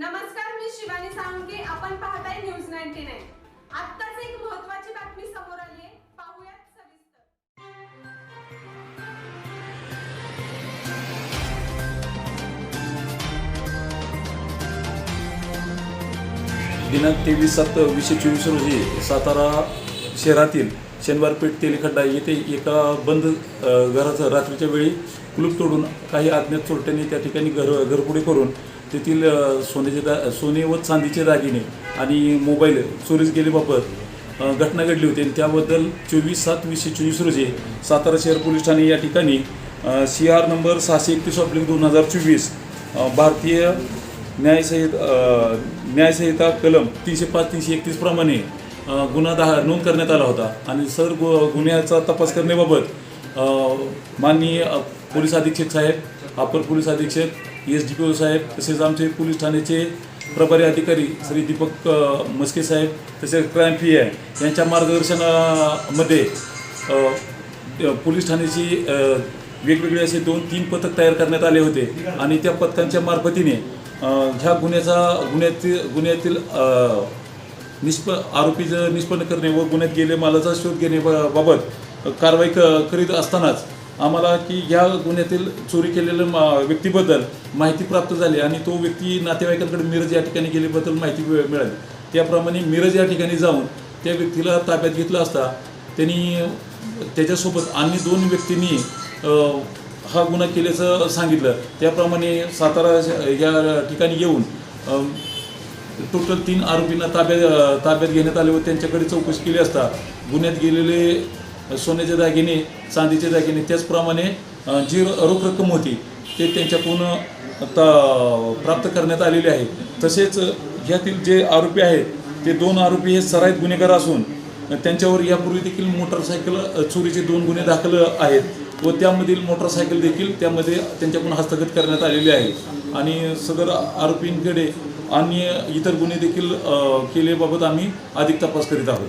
नमस्कार मी शिवानी साळुंके. आपण पाहताय न्यूज नाईन्टी नाईन. आत्ताच एक महत्वाची बातमी समोर आली आहे पाहूयात सविस्तर. दिनांक तेवीस सात वीसशे चोवीस रोजी सातारा शहरातील शनिवारपेठ तेलखड्डा येथे एका बंद घराचं रात्रीच्या वेळी कुलूप तोडून काही अज्ञात चोरट्यांनी त्या ठिकाणी घर घरपुडे करून तेथील सोन्याचे दा सोने व चांदीचे दागिने आणि मोबाईल चोरीस गेल्याबाबत घटना घडली होती. आणि त्याबद्दल चोवीस सात वीसशे चोवीस रोजी सातारा शहर पोलीस ठाणे या ठिकाणी सी आर नंबर सहाशे एकतीस ऑप्लिंग दोन हजार चोवीस भारतीय न्यायसंहिता न्यायसंहिता कलम तीनशे पाच तीनशे एकतीसप्रमाणे गुन्हा दहा नोंद करण्यात आला होता. आणि सर गु गुन्ह्याचा तपास करण्याबाबत माननीय पोलीस अधीक्षक साहेब अपर पोलीस अधीक्षक एस डी पी ओ साहेब तसेच आमचे पोलीस ठाण्याचे प्रभारी अधिकारी श्री दीपक मस्के साहेब तसेच क्राईम पी आहे यांच्या मार्गदर्शनामध्ये पोलीस ठाण्याची वेगवेगळे असे दोन तीन पथक तयार करण्यात आले होते. आणि त्या पथकांच्या मार्फतीने ह्या गुन्ह्याचा गुन्ह्यातील गुन्ह्यातील निष्प आरोपीचं निष्पन्न करणे व गुन्ह्यात गेले मालाचा शोध घेणे बा- बाबत कारवाई क करीत असतानाच आम्हाला की ह्या गुन्ह्यातील चोरी केलेल्या मा व्यक्तीबद्दल माहिती प्राप्त झाली आणि तो व्यक्ती नातेवाईकांकडे मिरज या ठिकाणी गेल्याबद्दल माहिती मिळाली. त्याप्रमाणे मिरज या ठिकाणी जाऊन त्या व्यक्तीला ताब्यात घेतलं असता त्यांनी त्याच्यासोबत अन्य दोन व्यक्तींनी हा गुन्हा केल्याचं सांगितलं. त्याप्रमाणे सातारा या ठिकाणी येऊन टोटल तीन आरोपींना ताब्यात ताब्यात घेण्यात आले व त्यांच्याकडे चौकशी केली असता गुन्ह्यात गेलेले सोन्याचे दागिने चांदीचे दागिने त्याचप्रमाणे जी रोख रक्कम होती ते त्यांच्याकडून आता प्राप्त करण्यात आलेले आहे. तसेच ह्यातील जे आरोपी आहेत ते दोन आरोपी हे सराईत गुन्हेगार असून त्यांच्यावर यापूर्वी देखील मोटरसायकल चोरीचे दोन गुन्हे दाखल आहेत व त्यामधील मोटरसायकल देखील त्यामध्ये त्यांच्याकडून हस्तगत करण्यात आलेले आहे. आणि सदर आरोपींकडे अन्य इतर गुन्हे देखील केल्याबाबत आम्ही अधिक तपास करीत आहोत.